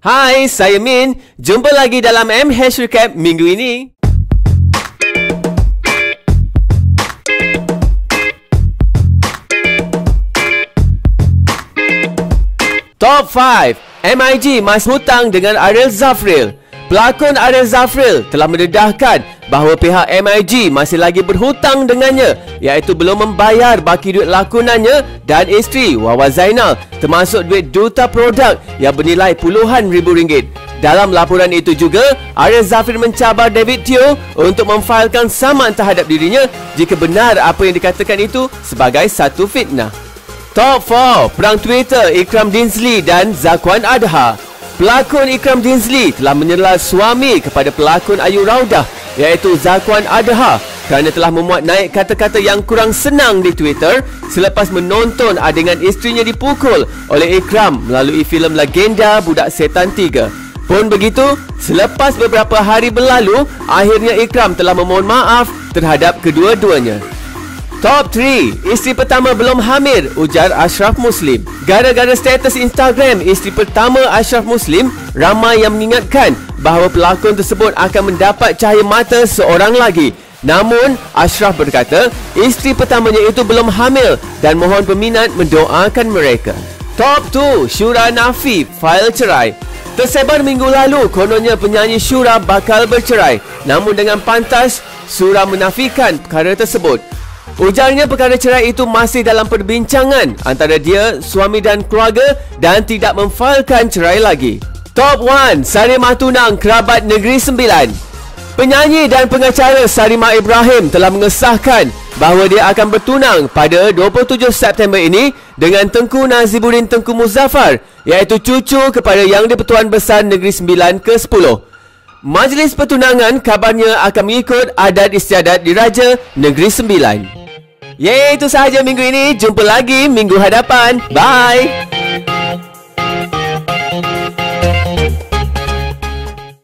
Hai, saya Min. Jumpa lagi dalam MH Recap minggu ini. Top 5 MIG mas hutang dengan Ariel Zafril Pelakon Ariel Zafril telah mendedahkan bahawa pihak MIG masih lagi berhutang dengannya iaitu belum membayar baki duit lakonannya dan isteri Wawa Zainal termasuk duit duta produk yang bernilai puluhan ribu ringgit. Dalam laporan itu juga, Ariel Zafril mencabar David Teo untuk memfailkan saman terhadap dirinya jika benar apa yang dikatakan itu sebagai satu fitnah. Top 4 Perang Twitter Ikram Dinsley dan Zakwan Adha Pelakon Ikram Dinsley telah menyela suami kepada pelakon Ayu Raudah iaitu Zakwan Adha kerana telah memuat naik kata-kata yang kurang senang di Twitter selepas menonton adegan isterinya dipukul oleh Ikram melalui filem legenda Budak Setan 3. Pun begitu, selepas beberapa hari berlalu, akhirnya Ikram telah memohon maaf terhadap kedua-duanya. Top 3 Isteri pertama belum hamil. Ujar Ashraf Muslim. Gara-gara status Instagram Isteri pertama Ashraf Muslim Ramai yang mengingatkan Bahawa pelakon tersebut akan mendapat cahaya mata seorang lagi. Namun Ashraf berkata Isteri pertamanya itu belum hamil Dan mohon peminat mendoakan mereka. Top 2 Shura Nafi File cerai. Tersebar minggu lalu kononnya penyanyi Shura bakal bercerai. Namun dengan pantas Shura menafikan perkara tersebut Ujarnya perkara cerai itu masih dalam perbincangan antara dia, suami dan keluarga dan tidak memfailkan cerai lagi. Top 1, Sarimah Tunang, kerabat Negeri Sembilan. Penyanyi dan pengacara Sarimah Ibrahim telah mengesahkan bahawa dia akan bertunang pada 27 September ini dengan Tengku Nazibuddin Tengku Muzaffar iaitu cucu kepada Yang di-Pertuan Besar Negeri Sembilan ke-10. Majlis pertunangan kabarnya akan mengikut adat istiadat diraja Negeri Sembilan. Yeay, itu sahaja minggu ini. Jumpa lagi minggu hadapan. Bye!